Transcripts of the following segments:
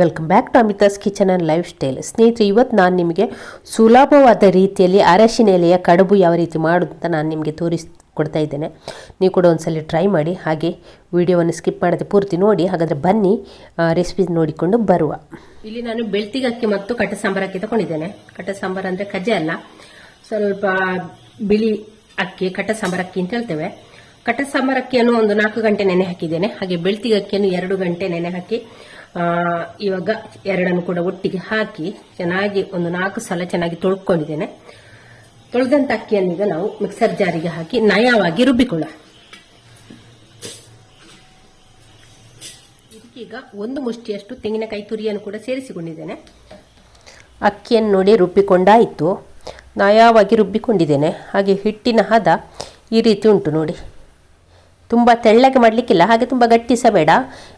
Welcome back to Amitha's kitchen and lifestyle ಸ್ನೇಹಿತರೆ, ಇವತ್ತು ನಾನು ನಿಮಗೆ ಸುಲಭವಾದ ರೀತಿಯಲ್ಲಿ ಅರಶಿನ ಎಲೆಯ ಕಡುಬು ಯಾವ ರೀತಿ ಮಾಡೋದು ಅಂತ ನಾನು ನಿಮಗೆ ತೋರಿಸ್ ಕೊಡ್ತಾ ಇದ್ದೇನೆ. ನೀವು ಕೂಡ ಒಂದ್ಸಲ ಟ್ರೈ ಮಾಡಿ, ಹಾಗೆ ವಿಡಿಯೋವನ್ನು ಸ್ಕಿಪ್ ಮಾಡದೆ ಪೂರ್ತಿ ನೋಡಿ, ಹಾಗಾದರೆ ಬನ್ನಿ ರೆಸಿಪಿ ನೋಡಿಕೊಂಡು ಬರುವ. ಇಲ್ಲಿ ನಾನು ಬೆಳ್ತಿಗೆ ಅಕ್ಕಿ ಮತ್ತು ಕಟ್ಟ ಅಕ್ಕಿ ತಗೊಂಡಿದ್ದೇನೆ ಕಟ್ಟ ಸಾಂಬಾರು ಅಂದರೆ ಕಜ್ಜೆ ಅಲ್ಲ. ಸ್ವಲ್ಪ ಬಿಳಿ ಅಕ್ಕಿ, ಕಟ್ಟ ಸಾಂಬಾರ್ ಅಕ್ಕಿ ಅಂತ ಹೇಳ್ತೇವೆ. ಕಟ್ಟ ಸಾಂಬಾರ್ ಅಕ್ಕಿಯನ್ನು ಒಂದು ನಾಲ್ಕು ಗಂಟೆ ನೆನೆ ಹಾಕಿದ್ದೇನೆ. ಹಾಗೆ ಬೆಳ್ತಿಗೆ ಅಕ್ಕಿಯನ್ನು ಎರಡು ಗಂಟೆ ನೆನೆ ಹಾಕಿ ಇವಾಗ ಎರಡನ್ನು ಕೂಡ ಒಟ್ಟಿಗೆ ಹಾಕಿ ಚೆನ್ನಾಗಿ ಒಂದು ನಾಲ್ಕು ಸಲ ಚೆನ್ನಾಗಿ ತೊಳ್ಕೊಂಡಿದ್ದೇನೆ. ತೊಳೆದಂತ ಅಕ್ಕಿಯನ್ನು ಈಗ ನಾವು ಮಿಕ್ಸರ್ ಜಾರಿಗೆ ಹಾಕಿ ನಯವಾಗಿ ರುಬ್ಬಿಕೊಳ್ಳ ಇದಕ್ಕೀಗ ಒಂದು ಮುಷ್ಟಿಯಷ್ಟು ತೆಂಗಿನಕಾಯಿ ತುರಿಯನ್ನು ಕೂಡ ಸೇರಿಸಿಕೊಂಡಿದ್ದೇನೆ. ಅಕ್ಕಿಯನ್ನು ನೋಡಿ ರುಬ್ಬಿಕೊಂಡಾಯಿತು. ನಯವಾಗಿ ರುಬ್ಬಿಕೊಂಡಿದ್ದೇನೆ. ಹಾಗೆ ಹಿಟ್ಟಿನ ಹದ ಈ ರೀತಿ ಉಂಟು ನೋಡಿ. ತುಂಬ ತೆಳ್ಳಗೆ ಮಾಡಲಿಕ್ಕಿಲ್ಲ, ಹಾಗೆ ತುಂಬ ಗಟ್ಟಿ ಸಹ ಬೇಡ.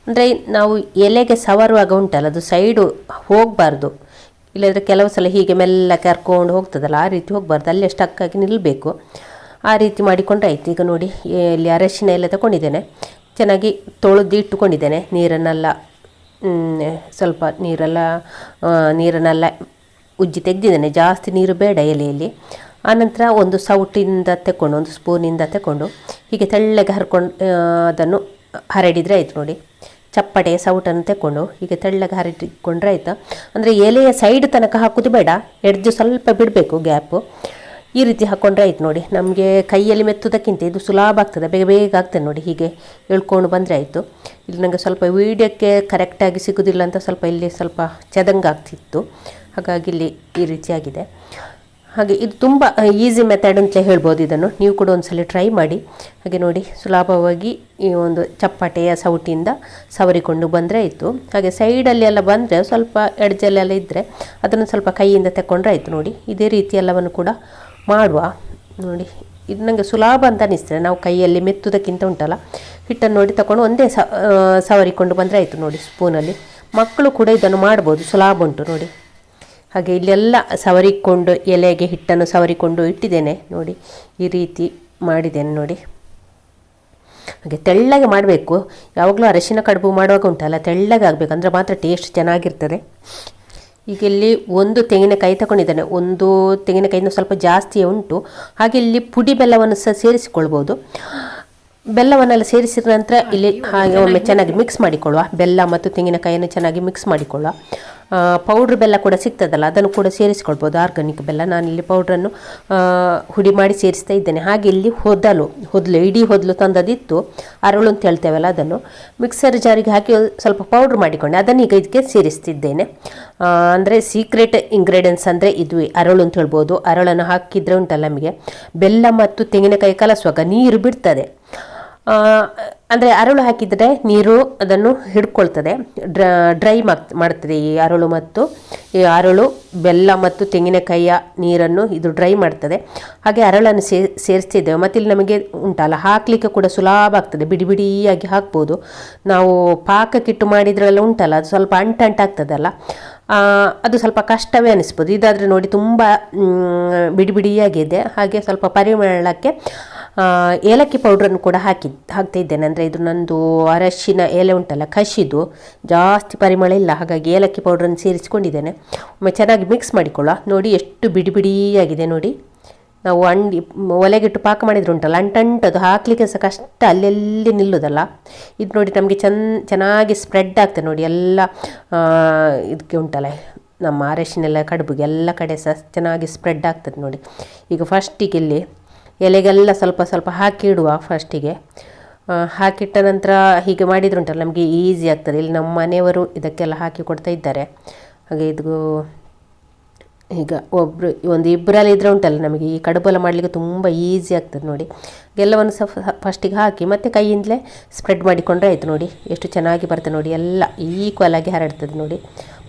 ಅಂದರೆ ನಾವು ಎಲೆಗೆ ಸವರುವಾಗ ಉಂಟಲ್ಲ, ಅದು ಸೈಡು ಹೋಗಬಾರ್ದು. ಇಲ್ಲದ್ರೆ ಕೆಲವು ಸಲ ಹೀಗೆ ಮೆಲ್ಲ ಕರ್ಕೊಂಡು ಹೋಗ್ತದಲ್ಲ, ಆ ರೀತಿ ಹೋಗಬಾರ್ದು. ಅಲ್ಲಿ ಸ್ಟಕ್ಕಾಗಿ ನಿಲ್ಲಬೇಕು ಆ ರೀತಿ ಮಾಡಿಕೊಂಡು ಆಯ್ತು. ಈಗ ನೋಡಿ ಇಲ್ಲಿ ಅರಶಿನ ಎಲ್ಲ ತಗೊಂಡಿದ್ದೇನೆ. ಚೆನ್ನಾಗಿ ತೊಳೆದು ಇಟ್ಟುಕೊಂಡಿದ್ದೇನೆ. ನೀರನ್ನೆಲ್ಲ ಸ್ವಲ್ಪ ನೀರೆಲ್ಲ ನೀರನ್ನೆಲ್ಲ ಉಜ್ಜಿ ತೆಗೆದಿದ್ದೇನೆ. ಜಾಸ್ತಿ ನೀರು ಬೇಡ ಎಲೆಯಲ್ಲಿ. ಆನಂತರ ಒಂದು ಸೌಟಿಂದ ತಗೊಂಡು ಒಂದು ಸ್ಪೂನಿಂದ ತಗೊಂಡು ಹೀಗೆ ತೆಳ್ಳಗೆ ಹರ್ಕೊಂಡು ಅದನ್ನು ಹರಡಿದರೆ ಆಯಿತು ನೋಡಿ. ಚಪ್ಪಟೆ ಸೌಟನ್ನು ತಗೊಂಡು ಹೀಗೆ ತೆಳ್ಳಗೆ ಹರಡಿಕೊಂಡ್ರೆ ಆಯಿತು? ಅಂದರೆ ಎಲೆಯ ಸೈಡ್ ತನಕ ಹಾಕೋದು ಬೇಡ, ಎಡ್ಜು ಸ್ವಲ್ಪ ಬಿಡಬೇಕು ಗ್ಯಾಪು ಈ ರೀತಿ ಹಾಕ್ಕೊಂಡ್ರೆ ಆಯ್ತು ನೋಡಿ. ನಮಗೆ ಕೈಯಲ್ಲಿ ಮೆತ್ತುವುದಕ್ಕಿಂತ ಇದು ಸುಲಭ ಆಗ್ತದೆ, ಬೇಗ ಬೇಗ ಆಗ್ತದೆ ನೋಡಿ ಹೀಗೆ ಎಳ್ಕೊಂಡು ಬಂದರೆ ಆಯಿತು. ಇಲ್ಲಿ ನನಗೆ ಸ್ವಲ್ಪ ವೀಡಿಯೋಕ್ಕೆ ಕರೆಕ್ಟಾಗಿ ಸಿಗೋದಿಲ್ಲ ಅಂತ ಸ್ವಲ್ಪ ಇಲ್ಲಿ ಸ್ವಲ್ಪ ಚದಂಗಾಗ್ತಿತ್ತು. ಹಾಗಾಗಿ ಇಲ್ಲಿ ಈ ರೀತಿಯಾಗಿದೆ ಹಾಗೆ ಇದು ತುಂಬ ಈಸಿ ಮೆಥಡ್ ಅಂತಲೇ ಹೇಳ್ಬೋದು ಇದನ್ನು. ನೀವು ಕೂಡ ಒಂದ್ಸಲ ಟ್ರೈ ಮಾಡಿ. ಹಾಗೆ ನೋಡಿ, ಸುಲಭವಾಗಿ ಈ ಒಂದು ಚಪ್ಪಟೆಯ ಸೌಟಿಯಿಂದ ಸವರಿಕೊಂಡು ಬಂದರೆ ಆಯಿತು. ಹಾಗೆ ಸೈಡಲ್ಲಿ ಎಲ್ಲ ಬಂದರೆ ಸ್ವಲ್ಪ ಎಡ್ಜಲ್ಲೆಲ್ಲ ಇದ್ದರೆ ಅದನ್ನು ಸ್ವಲ್ಪ ಕೈಯಿಂದ ತಗೊಂಡ್ರೆ ಆಯಿತು ನೋಡಿ. ಇದೇ ರೀತಿ ಎಲ್ಲವನ್ನು ಕೂಡ ಮಾಡುವ. ನೋಡಿ, ಇದು ನನಗೆ ಸುಲಭ ಅಂತ ಅನಿಸ್ತದೆ. ನಾವು ಕೈಯಲ್ಲಿ ಮೆತ್ತುವುದಕ್ಕಿಂತ ಉಂಟಲ್ಲ. ಹಿಟ್ಟನ್ನು ನೋಡಿ ತಗೊಂಡು ಒಂದೇ ಸವರಿಕೊಂಡು ಬಂದರೆ ಆಯಿತು ನೋಡಿ ಸ್ಪೂನಲ್ಲಿ ಮಕ್ಕಳು ಕೂಡ ಇದನ್ನು ಮಾಡ್ಬೋದು. ಸುಲಭ ಉಂಟು ನೋಡಿ. ಹಾಗೆ ಇಲ್ಲೆಲ್ಲ ಸವರಿಕೊಂಡು ಎಲೆಗೆ ಹಿಟ್ಟನ್ನು ಸವರಿಕೊಂಡು ಇಟ್ಟಿದ್ದೇನೆ ನೋಡಿ, ಈ ರೀತಿ ಮಾಡಿದ್ದೇನೆ ನೋಡಿ. ಹಾಗೆ ತೆಳ್ಳಗೆ ಮಾಡಬೇಕು. ಯಾವಾಗಲೂ ಅರಶಿನ ಕಡುಬು ಮಾಡುವಾಗ ಉಂಟಲ್ಲ, ತೆಳ್ಳಗೆ ಆಗಬೇಕು. ಅಂದರೆ ಮಾತ್ರ ಟೇಸ್ಟ್ ಚೆನ್ನಾಗಿರ್ತದೆ. ಈಗ ಇಲ್ಲಿ ಒಂದು ತೆಂಗಿನಕಾಯಿ ತಗೊಂಡಿದ್ದೇನೆ. ಒಂದು ತೆಂಗಿನಕಾಯಿನ ಸ್ವಲ್ಪ ಜಾಸ್ತಿಯೇ ಉಂಟು. ಹಾಗೆ ಇಲ್ಲಿ ಪುಡಿ ಬೆಲ್ಲವನ್ನು ಸಹ ಸೇರಿಸಿಕೊಳ್ಬೋದು. ಬೆಲ್ಲವನ್ನೆಲ್ಲ ಸೇರಿಸಿದ ನಂತರ ಇಲ್ಲಿ ಹಾಗೆ ಒಮ್ಮೆ ಚೆನ್ನಾಗಿ ಮಿಕ್ಸ್ ಮಾಡಿಕೊಳ್ಳುವ. ಬೆಲ್ಲ ಮತ್ತು ತೆಂಗಿನಕಾಯಿಯನ್ನು ಚೆನ್ನಾಗಿ ಮಿಕ್ಸ್ ಮಾಡಿಕೊಳ್ಳುವ. ಪೌಡ್ರ್ ಬೆಲ್ಲ ಕೂಡ ಸಿಗ್ತದಲ್ಲ, ಅದನ್ನು ಕೂಡ ಸೇರಿಸ್ಕೊಳ್ಬೋದು. ಆರ್ಗಾನಿಕ್ ಬೆಲ್ಲ ನಾನು ಇಲ್ಲಿ ಪೌಡ್ರನ್ನು ಹುಡಿ ಮಾಡಿ ಸೇರಿಸ್ತಾ ಇದ್ದೇನೆ. ಹಾಗೆ ಇಲ್ಲಿ ಹೊದಲು ಹೊದಲು, ಇಡೀ ಹೊದಲು ತಂದದಿತ್ತು. ಅರಳು ಅಂತ ಹೇಳ್ತೇವಲ್ಲ ಅದನ್ನು. ಮಿಕ್ಸರ್ ಜಾರಿಗೆ ಹಾಕಿ ಸ್ವಲ್ಪ ಪೌಡ್ರ್ ಮಾಡಿಕೊಂಡೆ. ಅದನ್ನು ಈಗ ಇದಕ್ಕೆ ಸೇರಿಸ್ತಿದ್ದೇನೆ. ಅಂದರೆ ಸೀಕ್ರೆಟ್ ಇಂಗ್ರೀಡಿಯೆಂಟ್ಸ್ ಅಂದರೆ ಇದು ಅರಳು ಅಂತ ಹೇಳ್ಬೋದು. ಅರಳನ್ನು ಹಾಕಿದರೆ ಉಂಟಲ್ಲ ನಮಗೆ. ಬೆಲ್ಲ ಮತ್ತು ತೆಂಗಿನಕಾಯಿ ಕಲಸುವಾಗ ನೀರು ಬಿಡ್ತದೆ. ಅಂದರೆ ಅರಳು ಹಾಕಿದರೆ ನೀರು ಅದನ್ನು ಹಿಡ್ಕೊಳ್ತದೆ. ಡ್ರ, ಡ್ರೈ ಮಾಡ್ತದೆ ಈ ಅರಳು ಮತ್ತು ಈ ಅರಳು, ಬೆಲ್ಲ ಮತ್ತು ತೆಂಗಿನಕಾಯಿಯ ನೀರನ್ನು ಇದು ಡ್ರೈ ಮಾಡ್ತದೆ. ಹಾಗೆ ಅರಳನ್ನು ಸೇರಿಸ್ತಿದ್ದೇವೆ ಮತ್ತು ಇಲ್ಲಿ ನಮಗೆ ಉಂಟಲ್ಲ, ಹಾಕಲಿಕ್ಕೆ ಕೂಡ ಸುಲಭ ಆಗ್ತದೆ. ಬಿಡಿ ಬಿಡಿಯಾಗಿ ಹಾಕ್ಬೋದು. ನಾವು ಪಾಕಕ್ಕಿಟ್ಟು ಮಾಡಿದ್ರೆಲ್ಲ ಉಂಟಲ್ಲ, ಅದು ಸ್ವಲ್ಪ ಅಂಟಂಟಾಗ್ತದಲ್ಲ ಅದು ಸ್ವಲ್ಪ ಕಷ್ಟವೇ ಅನಿಸ್ಬೋದು. ಇದಾದರೆ ನೋಡಿ ತುಂಬ ಬಿಡಿ ಬಿಡಿಯಾಗಿದೆ. ಹಾಗೆ ಸ್ವಲ್ಪ ಪರಿಮಳಕ್ಕೆ ಏಲಕ್ಕಿ ಪೌಡ್ರನ್ನು ಕೂಡ ಹಾಕಿ ಹಾಕ್ತಾ ಇದ್ದೇನೆ. ಅಂದರೆ ಇದು ನಂದು ಅರಶಿನ ಎಲೆ ಉಂಟಲ್ಲ ಕಷಿದು ಜಾಸ್ತಿ ಪರಿಮಳ ಇಲ್ಲ, ಹಾಗಾಗಿ ಏಲಕ್ಕಿ ಪೌಡ್ರನ್ನು ಸೇರಿಸಿಕೊಂಡಿದ್ದೇನೆ. ಒಮ್ಮೆ ಚೆನ್ನಾಗಿ ಮಿಕ್ಸ್ ಮಾಡಿಕೊಳ್ಳುವ. ನೋಡಿ, ಎಷ್ಟು ಬಿಡಿ ಬಿಡಿಯಾಗಿದೆ ನೋಡಿ. ನಾವು ಅಂಡಿ ಒಲೆಗಿಟ್ಟು ಪಾಕ ಮಾಡಿದ್ರು ಉಂಟಲ್ಲ, ಅಂಟಂಟದು ಹಾಕಲಿಕ್ಕೆ ಸಹ ಕಷ್ಟ. ಅಲ್ಲೆಲ್ಲಿ ನಿಲ್ಲೋದಲ್ಲ. ಇದು ನೋಡಿ, ನಮಗೆ ಚೆನ್ನ ಚೆನ್ನಾಗಿ ಸ್ಪ್ರೆಡ್ ಆಗ್ತದೆ ನೋಡಿ. ಎಲ್ಲ ಇದಕ್ಕೆ ಉಂಟಲ್ಲ, ನಮ್ಮ ಅರಶಿನೆಲ್ಲ ಕಡುಬಿಗೆ ಎಲ್ಲ ಕಡೆ ಸಹ ಚೆನ್ನಾಗಿ ಸ್ಪ್ರೆಡ್ ಆಗ್ತದೆ ನೋಡಿ. ಈಗ ಫಸ್ಟಿಗೆ ಇಲ್ಲಿ ಎಲೆಗೆಲ್ಲ ಸ್ವಲ್ಪ ಸ್ವಲ್ಪ ಹಾಕಿಡುವ ಫಸ್ಟಿಗೆ ಹಾಕಿಟ್ಟ ನಂತರ ಹೀಗೆ ಮಾಡಿದ್ರುಂಟಲ್ಲ, ನಮಗೆ ಈಸಿ ಆಗ್ತದೆ. ಇಲ್ಲಿ ನಮ್ಮ ಮನೆಯವರು ಇದಕ್ಕೆಲ್ಲ ಹಾಕಿ ಕೊಡ್ತಾ ಇದ್ದಾರೆ. ಹಾಗೆ ಇದು ಈಗ ಒಬ್ಬರು ಒಂದು ಇಬ್ಬರಲ್ಲಿ ಇದ್ದರೆ ಉಂಟಲ್ಲ ನಮಗೆ, ಈ ಕಡುಬೆಲ್ಲ ಮಾಡಲಿಕ್ಕೆ ತುಂಬ ಈಸಿ ಆಗ್ತದೆ ನೋಡಿ. ಎಲ್ಲವನ್ನು ಸಹ ಫಸ್ಟಿಗೆ ಹಾಕಿ, ಮತ್ತು ಕೈಯಿಂದಲೇ ಸ್ಪ್ರೆಡ್ ಮಾಡಿಕೊಂಡ್ರೆ ಆಯಿತು ನೋಡಿ. ಎಷ್ಟು ಚೆನ್ನಾಗಿ ಬರ್ತದೆ ನೋಡಿ, ಎಲ್ಲ ಈಕ್ವಲ್ ಆಗಿ ಹರಡ್ತದೆ ನೋಡಿ.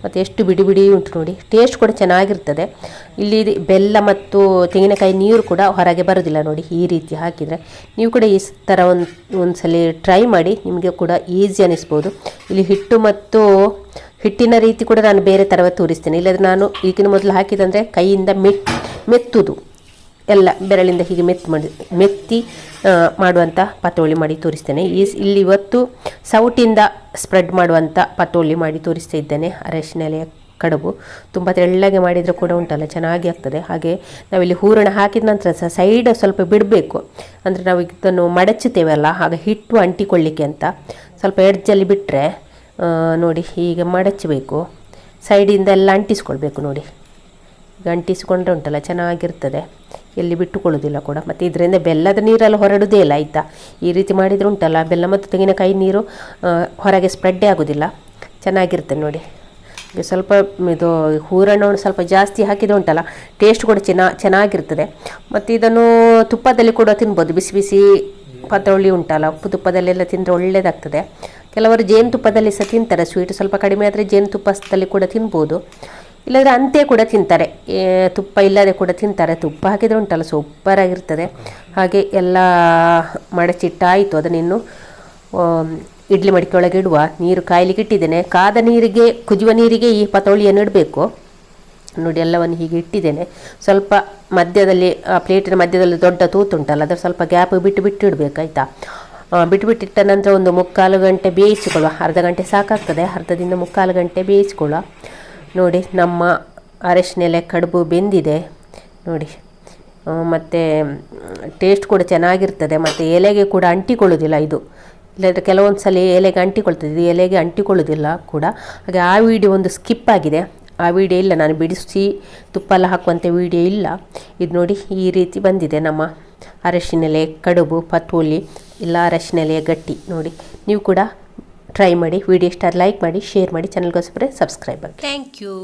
ಮತ್ತು ಎಷ್ಟು ಬಿಡಿ ಬಿಡಿ ಉಂಟು ನೋಡಿ. ಟೇಸ್ಟ್ ಕೂಡ ಚೆನ್ನಾಗಿರ್ತದೆ. ಇಲ್ಲಿ ಬೆಲ್ಲ ಮತ್ತು ತೆಂಗಿನಕಾಯಿ ನೀರು ಕೂಡ ಹೊರಗೆ ಬರೋದಿಲ್ಲ ನೋಡಿ, ಈ ರೀತಿ ಹಾಕಿದರೆ. ನೀವು ಕೂಡ ಈ ಥರ ಒಂದು, ಒಂದ್ಸಲಿ ಟ್ರೈ ಮಾಡಿ, ನಿಮಗೆ ಕೂಡ ಈಸಿ ಅನಿಸ್ಬೋದು. ಇಲ್ಲಿ ಹಿಟ್ಟು ಮತ್ತು ಹಿಟ್ಟಿನ ರೀತಿ ಕೂಡ ನಾನು ಬೇರೆ ತರವ ತೋರಿಸ್ತೇನೆ. ಇಲ್ಲದ್ರೆ ನಾನು ಈಗಿನ ಮೊದಲು ಹಾಕಿದಂದರೆ ಕೈಯಿಂದ ಮೆತ್ ಮೆತ್ತುದು. ಎಲ್ಲ ಬೆರಳಿಂದ ಹೀಗೆ ಮೆತ್ತಿ ಮಾಡಿ, ಮೆತ್ತಿ ಮಾಡುವಂಥ ಪತೋಳಿ ಮಾಡಿ ತೋರಿಸ್ತೇನೆ. ಈ ಇಲ್ಲಿ ಇವತ್ತು ಸೌಟಿಂದ ಸ್ಪ್ರೆಡ್ ಮಾಡುವಂಥ ಪತೋಳಿ ಮಾಡಿ ತೋರಿಸ್ತಾ ಇದ್ದೇನೆ. ಅರಶಿನ ಎಲೆಯ ಕಡುಬು. ತುಂಬ ತೆಳ್ಳಗೆ ಮಾಡಿದರೆ ಕೂಡ ಉಂಟಲ್ಲ, ಚೆನ್ನಾಗಿ ಆಗ್ತದೆ. ಹಾಗೆ ನಾವಿಲ್ಲಿ ಹೂರಣ ಹಾಕಿದ ನಂತರ ಸಹ ಸೈಡ್ ಸ್ವಲ್ಪ ಬಿಡಬೇಕು. ಅಂದರೆ ನಾವು ಇದನ್ನು ಮಡಚುತ್ತೇವಲ್ಲ ಆಗ ಹಿಟ್ಟು ಅಂಟಿಕೊಳ್ಳಿಕ್ಕೆ ಅಂತ. ಸ್ವಲ್ಪ ಎಡ್ಜಲ್ಲಿ ಬಿಟ್ಟರೆ ನೋಡಿ ಹೀಗೆ ಮಡಚಬೇಕು. ಸೈಡಿಂದ ಎಲ್ಲ ಅಂಟಿಸ್ಕೊಳ್ಬೇಕು ನೋಡಿ. ಈಗ ಅಂಟಿಸಿಕೊಂಡ್ರೆ ಉಂಟಲ್ಲ, ಚೆನ್ನಾಗಿರ್ತದೆ. ಎಲ್ಲಿ ಬಿಟ್ಟುಕೊಳ್ಳೋದಿಲ್ಲ ಕೂಡ. ಮತ್ತು ಇದರಿಂದ ಬೆಲ್ಲದ ನೀರೆಲ್ಲ ಹೊರಡೋದೇ ಇಲ್ಲ, ಆಯಿತಾ? ಈ ರೀತಿ ಮಾಡಿದರೆ ಉಂಟಲ್ಲ, ಬೆಲ್ಲ ಮತ್ತು ತೆಂಗಿನಕಾಯಿ ನೀರು ಹೊರಗೆ ಸ್ಪ್ರೆಡ್ಡೇ ಆಗೋದಿಲ್ಲ. ಚೆನ್ನಾಗಿರ್ತದೆ ನೋಡಿ. ಸ್ವಲ್ಪ ಇದು ಹೂರಣವನ್ನು ಸ್ವಲ್ಪ ಜಾಸ್ತಿ ಹಾಕಿದ್ರೆ ಉಂಟಲ್ಲ ಟೇಸ್ಟ್ ಕೂಡ ಚೆನ್ನ, ಚೆನ್ನಾಗಿರ್ತದೆ. ಮತ್ತು ಇದನ್ನು ತುಪ್ಪದಲ್ಲಿ ಕೂಡ ತಿನ್ಬೋದು. ಬಿಸಿ ಬಿಸಿ ಪತ್ರೊಳ್ಳಿ ಉಂಟಲ್ಲ, ಉಪ್ಪು ತುಪ್ಪದಲ್ಲೆಲ್ಲ ತಿಂದರೆ ಒಳ್ಳೆಯದಾಗ್ತದೆ ಕೆಲವರು ಜೇನುತುಪ್ಪದಲ್ಲಿ ಸಹ ತಿಂತಾರೆ. ಸ್ವೀಟ್ ಸ್ವಲ್ಪ ಕಡಿಮೆ ಆದರೆ ಜೇನುತುಪ್ಪದಲ್ಲಿ ಕೂಡ ತಿನ್ಬೋದು. ಇಲ್ಲದ್ರೆ ಅಂತೆ ಕೂಡ ತಿಂತಾರೆ. ತುಪ್ಪ ಇಲ್ಲದೆ ಕೂಡ ತಿಂತಾರೆ. ತುಪ್ಪ ಹಾಕಿದರೆ ಉಂಟಲ್ಲ ಸೂಪರಾಗಿರ್ತದೆ ಹಾಗೆ ಎಲ್ಲ ಮಡಚಿಟ್ಟಾಯಿತು ಅದನ್ನಿನ್ನು ಇಡ್ಲಿ ಮಡಿಕೆ ಒಳಗೆ ಇಡುವ. ನೀರು ಕಾಯ್ಲಿಕ್ಕೆ ಇಟ್ಟಿದ್ದೇನೆ. ಕಾದ ನೀರಿಗೆ, ಕುದಿಯುವ ನೀರಿಗೆ ಈ ಪತೋಳಿಯನ್ನು ಇಡಬೇಕು. ನೋಡಿ, ಎಲ್ಲವನ್ನು ಹೀಗೆ ಇಟ್ಟಿದ್ದೇನೆ. ಸ್ವಲ್ಪ ಮಧ್ಯದಲ್ಲಿ, ಆ ಪ್ಲೇಟಿನ ಮಧ್ಯದಲ್ಲಿ ದೊಡ್ಡ ತೂತುಂಟಲ್ಲ, ಅದರ ಸ್ವಲ್ಪ ಗ್ಯಾಪ್ ಬಿಟ್ಟು ಬಿಟ್ಟು ಇಡಬೇಕು ಆಯಿತಾ ಬಿಟ್ಟು ಬಿಟ್ಟಿಟ್ಟ ನಂತರ ಒಂದು ಮುಕ್ಕಾಲು ಗಂಟೆ ಬೇಯಿಸಿಕೊಳ್ಳುವ. ಅರ್ಧ ಗಂಟೆ ಸಾಕಾಗ್ತದೆ. ಅರ್ಧದಿಂದ ಮುಕ್ಕಾಲು ಗಂಟೆ ಬೇಯಿಸಿಕೊಳ್ಳುವ. ನೋಡಿ, ನಮ್ಮ ಅರಶಿನೆಲೆ ಕಡುಬು ಬೆಂದಿದೆ. ನೋಡಿ ಮತ್ತು ಟೇಸ್ಟ್ ಕೂಡ ಚೆನ್ನಾಗಿರ್ತದೆ. ಮತ್ತು ಎಲೆಗೆ ಕೂಡ ಅಂಟಿಕೊಳ್ಳೋದಿಲ್ಲ ಇದು. ಇಲ್ಲದ್ರೆ ಕೆಲವೊಂದು ಸಲ ಎಲೆಗೆ ಅಂಟಿಕೊಳ್ತದೆ. ಇದು ಎಲೆಗೆ ಅಂಟಿಕೊಳ್ಳೋದಿಲ್ಲ ಕೂಡ. ಹಾಗೆ ಆ ವಿಡಿಯೋ ಒಂದು ಸ್ಕಿಪ್ ಆಗಿದೆ. ಆ ವಿಡಿಯೋ ಇಲ್ಲ. ನಾನು ಬಿಡಿಸಿ ತುಪ್ಪ ಎಲ್ಲ ಹಾಕುವಂಥ ವಿಡಿಯೋ ಇಲ್ಲ. ಇದು ನೋಡಿ ಈ ರೀತಿ ಬಂದಿದೆ ನಮ್ಮ ಅರಶಿನೆಲೆ ಕಡುಬು ಪತೋಲಿ. ಇಲ್ಲ ಅರಶಿನೆಲೆಯ ಗಟ್ಟಿ ನೋಡಿ. ನೀವು ಕೂಡ ಟ್ರೈ ಮಾಡಿ ವಿಡಿಯೋ ಇಷ್ಟ ಲೈಕ್ ಮಾಡಿ ಶೇರ್ ಮಾಡಿ ಚಾನಲ್ಗೋಸ್ಕರ ಸಬ್ಸ್ಕ್ರೈಬ್ ಆಗಿ ಥ್ಯಾಂಕ್ ಯು